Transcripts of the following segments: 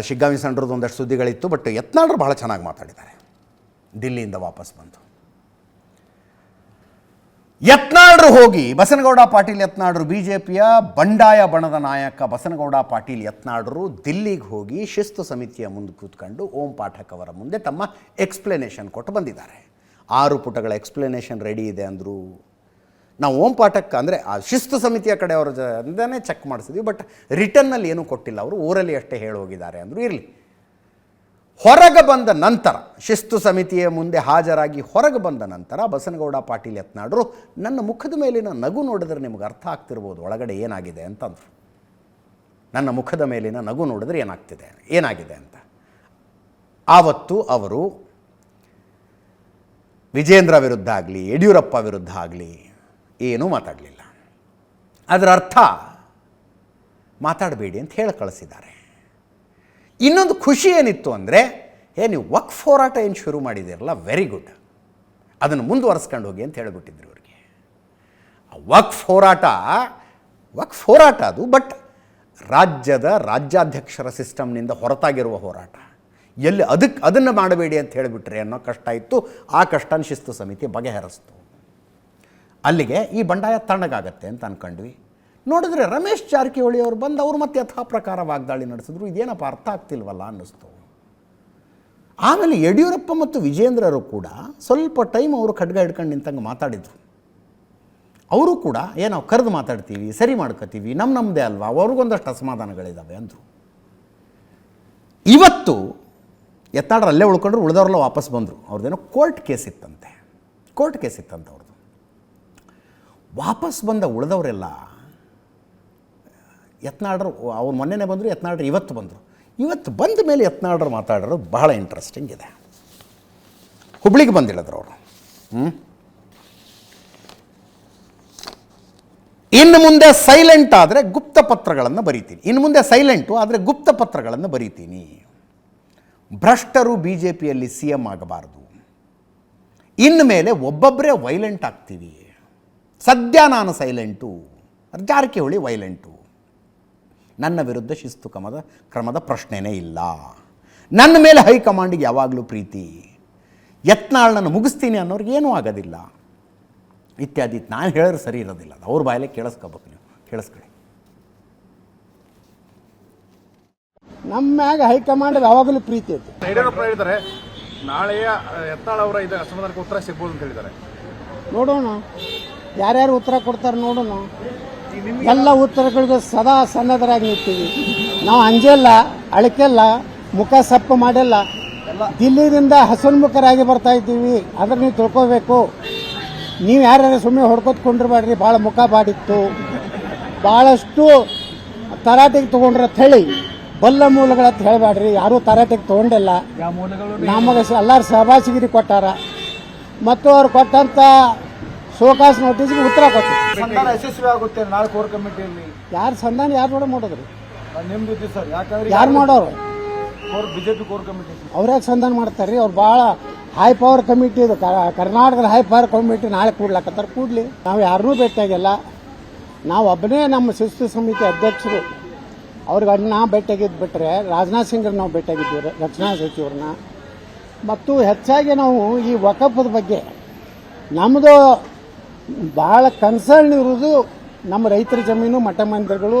ಶಿಗ್ಗಾವಿ ಸಂಡ್ರದ್ದು ಒಂದಷ್ಟು ಸುದ್ದಿಗಳಿತ್ತು ಬಟ್ ಯತ್ನಾಳ್ರು ಭಾಳ ಚೆನ್ನಾಗಿ ಮಾತಾಡಿದ್ದಾರೆ. ದಿಲ್ಲಿಯಿಂದ ವಾಪಸ್ ಬಂದು. ಯತ್ನಾಳ್ರು ಹೋಗಿ, ಬಸನಗೌಡ ಪಾಟೀಲ್ ಯತ್ನಾಳ್ರು ಬಿ ಜೆ ಪಿಯ ಬಂಡಾಯ ಬಣದ ನಾಯಕ ಬಸನಗೌಡ ಪಾಟೀಲ್ ಯತ್ನಾಳ್ರು ದಿಲ್ಲಿಗೆ ಹೋಗಿ ಶಿಸ್ತು ಸಮಿತಿಯ ಮುಂದೆ ಕೂತ್ಕೊಂಡು ಓಂ ಪಾಠಕ್ ಅವರ ಮುಂದೆ ತಮ್ಮ ಎಕ್ಸ್ಪ್ಲನೇಷನ್ ಕೊಟ್ಟು ಬಂದಿದ್ದಾರೆ. ಆರು ಪುಟಗಳ ಎಕ್ಸ್ಪ್ಲನೇಷನ್ ರೆಡಿ ಇದೆ ಅಂದರು. ನಾವು ಓಂ ಪಾಠಕ್ಕೆ ಅಂದರೆ ಆ ಶಿಸ್ತು ಸಮಿತಿಯ ಕಡೆಯವರ ಜನೇ ಚೆಕ್ ಮಾಡಿಸಿದ್ವಿ ಬಟ್ ರಿಟರ್ನಲ್ಲಿ ಏನೂ ಕೊಟ್ಟಿಲ್ಲ ಅವರು, ಊರಲ್ಲಿ ಅಷ್ಟೇ ಹೇಳಿ ಹೋಗಿದ್ದಾರೆ ಅಂದರು ಇರಲಿ. ಹೊರಗೆ ಬಂದ ನಂತರ, ಶಿಸ್ತು ಸಮಿತಿಯ ಮುಂದೆ ಹಾಜರಾಗಿ ಹೊರಗೆ ಬಂದ ನಂತರ ಬಸನಗೌಡ ಪಾಟೀಲ್ ಯತ್ನಾಡರು ನನ್ನ ಮುಖದ ಮೇಲಿನ ನಗು ನೋಡಿದ್ರೆ ನಿಮ್ಗೆ ಅರ್ಥ ಆಗ್ತಿರ್ಬೋದು, ಒಳಗಡೆ ಏನಾಗಿದೆ ಅಂತಂದರು. ನನ್ನ ಮುಖದ ಮೇಲಿನ ನಗು ನೋಡಿದ್ರೆ ಏನಾಗ್ತಿದೆ, ಏನಾಗಿದೆ ಅಂತ. ಆವತ್ತು ಅವರು ವಿಜೇಂದ್ರ ವಿರುದ್ಧ ಆಗಲಿ, ಯಡಿಯೂರಪ್ಪ ವಿರುದ್ಧ ಆಗಲಿ ಏನೂ ಮಾತಾಡಲಿಲ್ಲ. ಅದರ ಅರ್ಥ ಮಾತಾಡಬೇಡಿ ಅಂತ ಹೇಳಿ ಕಳಿಸಿದ್ದಾರೆ. ಇನ್ನೊಂದು ಖುಷಿ ಏನಿತ್ತು ಅಂದರೆ, ಏ, ನೀವು ವಕ್ ಹೋರಾಟ ಏನು ಶುರು ಮಾಡಿದ್ದೀರಲ್ಲ ವೆರಿ ಗುಡ್ ಅದನ್ನು ಮುಂದುವರಿಸ್ಕೊಂಡು ಹೋಗಿ ಅಂತ ಹೇಳಿಬಿಟ್ಟಿದ್ರು ಆ ವಕ್ ಹೋರಾಟ ವಕ್ ಹೋರಾಟ ಅದು ಬಟ್ ರಾಜ್ಯದ ರಾಜ್ಯಾಧ್ಯಕ್ಷರ ಸಿಸ್ಟಮ್ನಿಂದ ಹೊರತಾಗಿರುವ ಹೋರಾಟ. ಎಲ್ಲಿ ಅದಕ್ಕೆ, ಅದನ್ನು ಮಾಡಬೇಡಿ ಅಂತ ಹೇಳಿಬಿಟ್ರೆ ಅನ್ನೋ ಕಷ್ಟ ಇತ್ತು, ಆ ಕಷ್ಟನ ಶಿಸ್ತು ಸಮಿತಿ ಬಗೆಹರಿಸ್ತು. ಅಲ್ಲಿಗೆ ಈ ಬಂಡಾಯ ತಣ್ಣಗಾಗತ್ತೆ ಅಂತ ಅಂದ್ಕೊಂಡ್ವಿ ನೋಡಿದ್ರೆ ರಮೇಶ್ ಜಾರಕಿಹೊಳಿ ಅವರು ಬಂದು ಅವರು ಮತ್ತೆ ಯಥಾ ಪ್ರಕಾರ ವಾಗ್ದಾಳಿ ನಡೆಸಿದ್ರು. ಇದೇನಪ್ಪ ಅರ್ಥ ಆಗ್ತಿಲ್ವಲ್ಲ ಅನ್ನಿಸ್ತು. ಆಮೇಲೆ ಯಡಿಯೂರಪ್ಪ ಮತ್ತು ವಿಜೇಂದ್ರರು ಕೂಡ ಸ್ವಲ್ಪ ಟೈಮ್ ಅವರು ಖಡ್ಗ ಹಿಡ್ಕೊಂಡು ನಿಂತಂಗೆ ಮಾತಾಡಿದರು. ಅವರು ಕೂಡ ಏನೋ ಕರೆದು ಮಾತಾಡ್ತೀವಿ, ಸರಿ ಮಾಡ್ಕೋತೀವಿ ನಮ್ಮ ನಮ್ಮದೇ ಅಲ್ವಾ, ಅವ್ರಿಗೊಂದಷ್ಟು ಅಸಮಾಧಾನಗಳಿದ್ದಾವೆ ಅಂದರು. ಇವತ್ತು ಎತ್ತಾಡ್ರಲ್ಲೇ ಉಳ್ಕೊಂಡ್ರು, ಉಳಿದವ್ರೆಲ್ಲ ವಾಪಸ್ ಬಂದರು. ಅವ್ರದ್ದೇನೋ ಕೋರ್ಟ್ ಕೇಸ್ ಇತ್ತಂತೆ. ಕೋರ್ಟ್ ಕೇಸ್ ಇತ್ತಂತೆ ಅವ್ರದ್ದು ವಾಪಸ್ ಬಂದ ಉಳಿದವರೆಲ್ಲ ಯತ್ನಾಡ್ರು ಅವ್ರು ಮೊನ್ನೆನೇ ಬಂದರು ಯತ್ನಾಡ್ರು ಇವತ್ತು ಬಂದರು. ಇವತ್ತು ಬಂದ ಮೇಲೆ ಯತ್ನಾಡ್ರು ಮಾತಾಡೋರು ಬಹಳ ಇಂಟ್ರೆಸ್ಟಿಂಗ್ ಇದೆ. ಹುಬ್ಳಿಗೆ ಬಂದಿಳಿದ್ರು ಅವರು. ಇನ್ನು ಮುಂದೆ ಸೈಲೆಂಟ್ ಆದರೆ ಗುಪ್ತ ಪತ್ರಗಳನ್ನು ಬರೀತೀನಿ. ಇನ್ನು ಮುಂದೆ ಸೈಲೆಂಟು ಆದರೆ ಗುಪ್ತ ಪತ್ರಗಳನ್ನು ಬರೀತೀನಿ. ಭ್ರಷ್ಟರು ಬಿ ಜೆ ಪಿಯಲ್ಲಿ ಸಿ ಎಂ ಆಗಬಾರ್ದು. ಇನ್ನು ಮೇಲೆ ಒಬ್ಬೊಬ್ಬರೇ ವೈಲೆಂಟ್ ಆಗ್ತೀವಿ. ಸದ್ಯ ನಾನು ಸೈಲೆಂಟು. ಜಾರಕಿಹೊಳಿ ವೈಲೆಂಟು. ನನ್ನ ವಿರುದ್ಧ ಶಿಸ್ತು ಕ್ರಮದ ಕ್ರಮದ ಪ್ರಶ್ನೆನೇ ಇಲ್ಲ. ನನ್ನ ಮೇಲೆ ಹೈಕಮಾಂಡಿಗೆ ಯಾವಾಗಲೂ ಪ್ರೀತಿ. ಯತ್ನಾಳನ್ನು ಮುಗಿಸ್ತೀನಿ ಅನ್ನೋರಿಗೆ ಏನೂ ಆಗೋದಿಲ್ಲ. ಇತ್ಯಾದಿ ನಾನು ಹೇಳಿದ್ರೆ ಸರಿ ಇರೋದಿಲ್ಲ. ಅದು ಅವ್ರ ಬಾಯಲ್ಲೇ ಕೇಳಿಸ್ಕೋಬೇಕು ನೀವು. ಕೇಳಿಸ್ಕೊಳ್ಳಿ. ನಮ್ಮ ಮ್ಯಾಗ ಹೈಕಮಾಂಡ್ ಯಾವಾಗಲೂ ಪ್ರೀತಿ ಐತಿ. ಯಡಿಯೂರಪ್ಪ ಹೇಳಿದ್ದಾರೆ ನಾಳೆಯ ಯತ್ನಾಳ್ ಅವರ ಇದು ಅಸಮಾಧಾನಕ್ಕೆ ಉತ್ತರ ಸಿಗ್ಬೋದು ಅಂತ ಹೇಳಿದ್ದಾರೆ ನೋಡೋಣ. ಯಾರ್ಯಾರು ಉತ್ತರ ಕೊಡ್ತಾರೆ ನೋಡೋಣ. ಎಲ್ಲ ಉತ್ತರಗಳಿಗೆ ಸದಾ ಸನ್ನದ್ಧರಾಗಿ ನಿಂತೀವಿ. ನಾವು ಅಂಜಲ್ಲ ಅಳಕೆಲ್ಲ ಮುಖ ಸಪ್ಪು ಮಾಡಿಲ್ಲ. ದಿಲ್ಲಿದಿಂದ ಹಸನ್ಮುಖರಾಗಿ ಬರ್ತಾ ಇದ್ದೀವಿ. ಅದ್ರ ನೀವು ತಿಳ್ಕೋಬೇಕು. ನೀವು ಯಾರ್ಯಾರು ಸುಮ್ಮನೆ ಹೊಡ್ಕೊತ್ ಕೊಂಡಿರ್ಬೇಡ್ರಿ ಭಾಳ ಮುಖ ಬಾಡಿತ್ತು. ಭಾಳಷ್ಟು ತರಾಟೆಗೆ ತಗೊಂಡ್ರೆ ಹೇಳಿ ಬಲ್ಲ ಮೂಲಗಳಂತ ಹೇಳಬೇಡ್ರಿ ಯಾರೂ ತರಾಟೆಗೆ ತಗೊಂಡಿಲ್ಲ. ನಮಗೆ ಎಲ್ಲರೂ ಸಹಭಾಗಿಗಿರಿ ಕೊಟ್ಟಾರ. ಮತ್ತು ಅವ್ರು ಕೊಟ್ಟಂತ ಶೋಕಾಸ್ ನೋಟಿಸ್ಗೆ ಉತ್ತರ ಕೊಡ್ತೀವಿ ಸಂಧಾನ ಯಶಸ್ವಿ ಆಗುತ್ತೆ ನಾಳೆ ಕೋರ್ ಕಮಿಟಿಯಲ್ಲಿ. ಯಾರು ಸಂಧಾನ ಯಾರು ನೋಡೋ ಮಾಡೋದ್ರಿ ನಿಮ್ದು ಇದೆ ಸರ್. ಯಾಕಂದ್ರೆ ಯಾರು ಮಾಡೋರು ಕೋರ್ ಬಿಜೆಪಿ ಕೋರ್ ಕಮಿಟಿ. ಸಂಧಾನ ಮಾಡ್ತಾರ್ರಿ ಅವ್ರು ಭಾಳ ಹೈ ಪವರ್ ಕಮಿಟಿ ಇದು. ಕ- ಕರ್ನಾಟಕದ ಹೈ ಪವರ್ ಕಮಿಟಿ ನಾಳೆ ಕೂಡ್ಲಾಕತ್ತಾರ. ಕೂಡ್ಲಿ ನಾವು ಯಾರನ್ನೂ ಭೇಟಿಯಾಗಿಲ್ಲ. ನಾವು ಒಬ್ಬನೇ ನಮ್ಮ ಶಿಸ್ತು ಸಮಿತಿ ಅಧ್ಯಕ್ಷರು. ಅವ್ರಿಗೆ ನಾ ಭೇಟಿಯಾಗಿದ್ದು ಬಿಟ್ರೆ ರಾಜನಾಥ್ ಸಿಂಗ್ ನಾವು ಭೇಟಿಯಾಗಿದ್ದೀವಿ ರ- ರಕ್ಷಣಾ ಸಚಿವರನ್ನ. ಮತ್ತು ಹೆಚ್ಚಾಗಿ ನಾವು ಈ ವಕಫದ ಬಗ್ಗೆ ನಮ್ಮದು ಭಾಳ ಕನ್ಸರ್ನ್ ಇರೋದು ನಮ್ಮ ರೈತರ ಜಮೀನು ಮಠ ಮಂದಿರಗಳು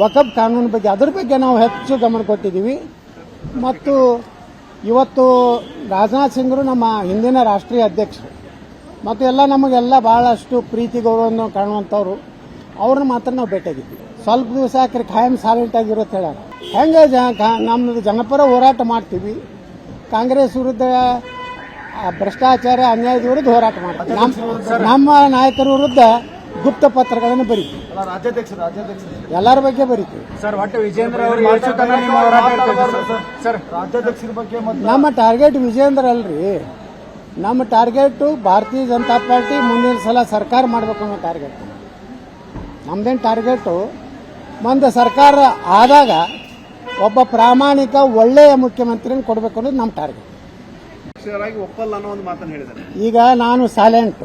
ವಕಬ್ ಕಾನೂನು ಬಗ್ಗೆ. ಅದ್ರ ಬಗ್ಗೆ ನಾವು ಹೆಚ್ಚು ಗಮನ ಕೊಟ್ಟಿದ್ದೀವಿ. ಮತ್ತು ಇವತ್ತು ರಾಜನಾಥ್ ಸಿಂಗ್ರು ನಮ್ಮ ಹಿಂದಿನ ರಾಷ್ಟ್ರೀಯ ಅಧ್ಯಕ್ಷರು. ಮತ್ತು ಎಲ್ಲ ನಮಗೆಲ್ಲ ಭಾಳಷ್ಟು ಪ್ರೀತಿ, ಗೌರವವನ್ನು ಕಾಣುವಂಥವ್ರು. ಅವ್ರನ್ನ ಮಾತ್ರ ನಾವು ಭೇಟಿಯಾಗಿದ್ವಿ ಸ್ವಲ್ಪ ದಿವಸ ಹಾಕ್ರೆ ಖಾಯಂ ಸೈಲೆಂಟ್ ಆಗಿರುತ್ತೆ ಹೇಳ್ಯಾರ ಹೆಂಗೆ ಜ ನಮ್ಮದು ಜನಪರ ಹೋರಾಟ ಮಾಡ್ತೀವಿ. ಕಾಂಗ್ರೆಸ್ ವಿರುದ್ಧ ಆ, ಭ್ರಷ್ಟಾಚಾರ ಅನ್ಯಾಯದ ವಿರುದ್ಧ ಹೋರಾಟ ಮಾಡ್ತಾರೆ. ನಮ್ಮ ನಮ್ಮ ನಾಯಕರ ವಿರುದ್ಧ ಗುಪ್ತ ಪತ್ರಗಳನ್ನು ಬರೀತೀವಿ. ಅಲ್ಲ ರಾಜ್ಯಾಧ್ಯಕ್ಷರು ರಾಜ್ಯಾಧ್ಯಕ್ಷರು. ಎಲ್ಲರ ಬಗ್ಗೆ ಬರೀತೀವಿ. ಸರ್ ಒಟ್ಟು ವಿಜೇಂದ್ರ ರಾಜ್ಯಾಧ್ಯಕ್ಷರ ಬಗ್ಗೆ ನಮ್ಮ ಟಾರ್ಗೆಟ್ ವಿಜೇಂದ್ರ ಅಲ್ರಿ. ನಮ್ಮ ಟಾರ್ಗೆಟು ಭಾರತೀಯ ಜನತಾ ಪಾರ್ಟಿ ಮುಂದಿನ ಸಲ ಸರ್ಕಾರ ಮಾಡಬೇಕು ಅನ್ನೋ ಟಾರ್ಗೆಟ್. ನಮ್ದೇನು ಟಾರ್ಗೆಟು? ಮುಂದೆ ಸರ್ಕಾರ ಆದಾಗ ಒಬ್ಬ ಪ್ರಾಮಾಣಿಕ ಒಳ್ಳೆಯ ಮುಖ್ಯಮಂತ್ರಿನ ಕೊಡಬೇಕು ಅನ್ನೋದು ನಮ್ಮ ಟಾರ್ಗೆಟ್. ಅಕ್ಷರವಾಗಿ ಒಪ್ಪಲ್ಲ ಅನ್ನೋ ಒಂದು ಮಾತನ್ನು ಹೇಳಿದ್ದಾರೆ. ಈಗ ನಾನು ಸೈಲೆಂಟ್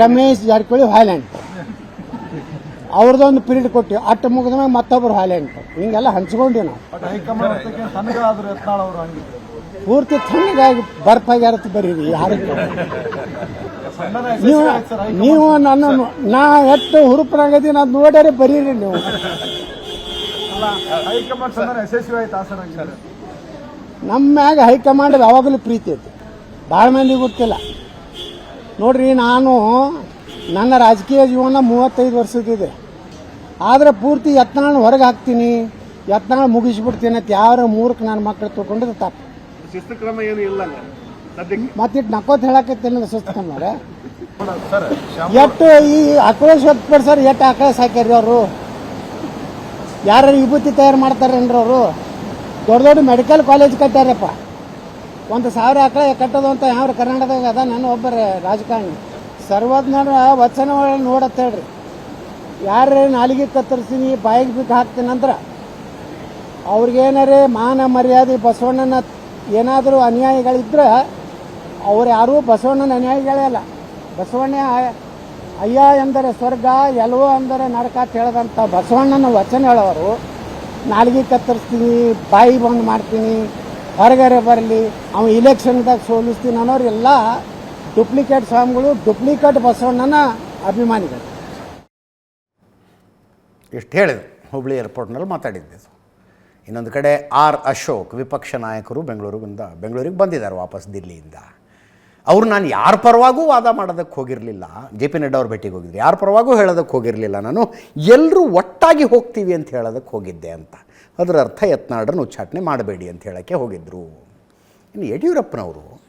ರಮೇಶ್ ಜಾರಕಿಹೊಳಿ ವೈಲೆಂಟ್ ಅವ್ರದ್ದೊಂದು ಪೀರಿಯಡ್ ಕೊಟ್ಟಿವಿ. ಅಟ್ಟ ಮುಗಿದ ಮತ್ತೊಬ್ಬರು ವೈಲೆಂಟ್ ಹಿಂಗೆಲ್ಲ ಹಂಚ್ಕೊಂಡಿ ನಾವು. ಪೂರ್ತಿ ತಣ್ಣಗಾಗಿ ಬರ್ಪಾಗ್ಯಾರತ್ ಬರೀರಿ ಯಾರು ನೀವು ನೀವು ನನ್ನ ನಾ ಎಷ್ಟು ಹುರುಪನಾಗಿದ್ದೀನಿ ಅದು ನೋಡ್ಯಾರೆ ಬರೀರಿ ನೀವು. ನಮ್ಮ ಮ್ಯಾಗ ಹೈಕಮಾಂಡ್ ಯಾವಾಗಲೂ ಪ್ರೀತಿ ಐತಿ. ಭಾಳ ಮಂದಿ ಗೊತ್ತಿಲ್ಲ. ನೋಡ್ರಿ ನಾನು ನನ್ನ ರಾಜಕೀಯ ಜೀವನ ಮೂವತ್ತೈದು ವರ್ಷದಿದೆ ಆದರೆ ಪೂರ್ತಿ ಯತ್ನಾಳ ಹೊರಗೆ ಹಾಕ್ತೀನಿ ಯತ್ನಾಳ ಮುಗಿಸ್ಬಿಡ್ತೀನಿ ಅಂತ ಯಾರ ಮೂರಕ್ಕೆ ನನ್ನ ಮಕ್ಕಳು ತೊಗೊಂಡಿದ್ದು ತಪ್ಪು. ಶಿಸ್ತು ಕ್ರಮ ಏನು ಇಲ್ಲ ಮತ್ತಿಟ್ಟು ನಕ್ಕೋತ್ ಹೇಳಕತ್ತೀನಿ ಶಿಸ್ತು ಕ್ರಮ ಎಷ್ಟು ಈ ಆಕ್ರೋಶ ಸರ್ ಎಷ್ಟು ಆಕ್ರೋಶ ಹಾಕ್ಯಾರ್ರಿ ಅವರು. ಯಾರು ವಿಭೂತಿ ತಯಾರು ಮಾಡ್ತಾರೇನ್ರಿ ಅವರು. ದೊಡ್ಡ ದೊಡ್ಡ ಮೆಡಿಕಲ್ ಕಾಲೇಜ್ ಕಟ್ಟ್ಯಾರಪ್ಪ. ಒಂದು ಸಾವಿರ ಆಕಳೆ ಕಟ್ಟೋದು ಅಂತ ಯಾವ ಕರ್ನಾಟಕದಾಗ ಅದ? ನಾನು ಒಬ್ಬರ ರಾಜಕಾರಣಿ. ಸರ್ವಜ್ಞರ ವಚನ ನೋಡತ್ತ ಹೇಳ್ರಿ. ಯಾರೇ ನಾಲಿಗೆ ಕತ್ತರಿಸ್ತೀನಿ ಬಾಯಿಗೆ ಬಿಟ್ಟು ಹಾಕ್ತೀನಿ ಅಂದ್ರೆ ಅವ್ರಿಗೇನಾರೇ ಮಾನ ಮರ್ಯಾದೆ ಬಸವಣ್ಣನ ಏನಾದರೂ ಅನ್ಯಾಯಗಳಿದ್ರೆ ಅವ್ರು ಯಾರೂ ಬಸವಣ್ಣನ ಅನ್ಯಾಯಿಗಳೇ ಅಲ್ಲ. ಬಸವಣ್ಣ ಅಯ್ಯ ಎಂದರೆ ಸ್ವರ್ಗ ಎಲ್ಲವೋ ಅಂದರೆ ನರಕ ಅಂತ ಹೇಳ್ದಂಥ ಬಸವಣ್ಣನ ವಚನ ಹೇಳೋರು, ನಾಲಿಗೆ ಕತ್ತರಿಸ್ತೀನಿ, ಬಾಯಿ ಬಂದ್ ಮಾಡ್ತೀನಿ ಹೊರಗಡೆ ಬರಲಿ, ಅವ ಇಲೆಕ್ಷನ್ದಾಗ ಸೋಲಿಸ್ತೀನಿ ಅನ್ನೋರೆಲ್ಲ ಡುಪ್ಲಿಕೇಟ್ ಸ್ವಾಮಿಗಳು ಡುಪ್ಲಿಕೇಟ್ ಬಸವಣ್ಣನ ಅಭಿಮಾನಿಗಳು. ಇಷ್ಟು ಹೇಳಿದ್ರು ಹುಬ್ಳಿ ಏರ್ಪೋರ್ಟ್ನಲ್ಲಿ ಮಾತಾಡಿದ್ದೆ. ಇನ್ನೊಂದು ಕಡೆ ಆರ್ ಅಶೋಕ್, ವಿಪಕ್ಷ ನಾಯಕರು ಬೆಂಗಳೂರಿಗಿಂದ ಬೆಂಗಳೂರಿಗೆ ಬಂದಿದ್ದಾರೆ ವಾಪಸ್ ದಿಲ್ಲಿಯಿಂದ. ಅವರು ನಾನು ಯಾರ ಪರವಾಗೂ ವಾದ ಮಾಡೋದಕ್ಕೆ ಹೋಗಿರಲಿಲ್ಲ. ಜೆ ಪಿ ನಡ್ಡಾ ಅವ್ರ ಭೇಟಿಗೆ ಹೋಗಿದ್ರು. ಯಾರ ಪರವಾಗೂ ಹೇಳೋದಕ್ಕೆ ಹೋಗಿರಲಿಲ್ಲ ನಾನು. ಎಲ್ಲರೂ ಒಟ್ಟಾಗಿ ಹೋಗ್ತೀವಿ ಅಂತ ಹೇಳೋದಕ್ಕೆ ಹೋಗಿದ್ದೆ ಅಂತ. ಅದರ ಅರ್ಥ ಯತ್ನಾಡ್ರನ್ನ ಉಚ್ಚಾಟನೆ ಮಾಡಬೇಡಿ ಅಂತ ಹೇಳೋಕ್ಕೆ ಹೋಗಿದ್ದರು ಇನ್ನು ಯಡಿಯೂರಪ್ಪನವರು,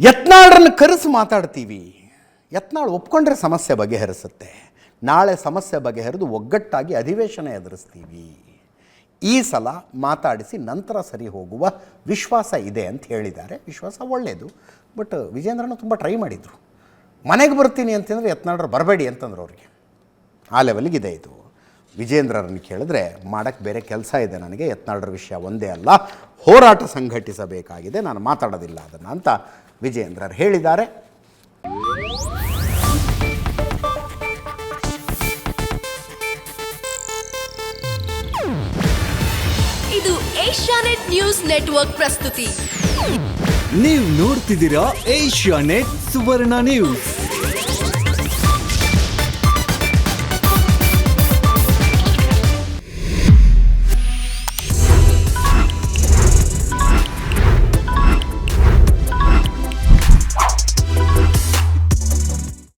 ಯತ್ನಾಳ್ರನ್ನ ಕರೆಸಿ ಮಾತಾಡ್ತೀವಿ. ಯತ್ನಾಳ್ ಒಪ್ಕೊಂಡ್ರೆ ಸಮಸ್ಯೆ ಬಗೆಹರಿಸುತ್ತೆ. ನಾಳೆ ಸಮಸ್ಯೆ ಬಗೆಹರಿದು ಒಗ್ಗಟ್ಟಾಗಿ ಅಧಿವೇಶನ ಎದುರಿಸ್ತೀವಿ. ಈ ಸಲ ಮಾತಾಡಿಸಿ ನಂತರ ಸರಿ ಹೋಗುವ ವಿಶ್ವಾಸ ಇದೆ ಅಂತ ಹೇಳಿದ್ದಾರೆ. ವಿಶ್ವಾಸ ಒಳ್ಳೆಯದು ಬಟ್ ವಿಜೇಂದ್ರನ ತುಂಬ ಟ್ರೈ ಮಾಡಿದರು. ಮನೆಗೆ ಬರ್ತೀನಿ ಅಂತಂದರೆ ಯತ್ನಾಳ್ರು ಬರಬೇಡಿ ಅಂತಂದ್ರು ಅವ್ರಿಗೆ. ಆ ಲೆವೆಲ್ಗಿದೆ ಇದು. ವಿಜೇಂದ್ರರನ್ನು ಕೇಳಿದ್ರೆ ಮಾಡೋಕ್ಕೆ ಬೇರೆ ಕೆಲಸ ಇದೆ ನನಗೆ ಯತ್ನಾಳರ ವಿಷಯ ಒಂದೇ ಅಲ್ಲ ಹೋರಾಟ ಸಂಘಟಿಸಬೇಕಾಗಿದೆ ನಾನು ಮಾತಾಡೋದಿಲ್ಲ ಅದನ್ನು ಅಂತ ವಿಜೇಂದ್ರರು ಹೇಳಿದ್ದಾರೆ. ಇದು ಏಷ್ಯಾನೆಟ್ ನ್ಯೂಸ್ ನೆಟ್ವರ್ಕ್ ಪ್ರಸ್ತುತಿ. ನೀವು ನೋಡ್ತಿದ್ದೀರಾ ಏಷ್ಯಾ ನೆಟ್ ಸುವರ್ಣ ನ್ಯೂಸ್.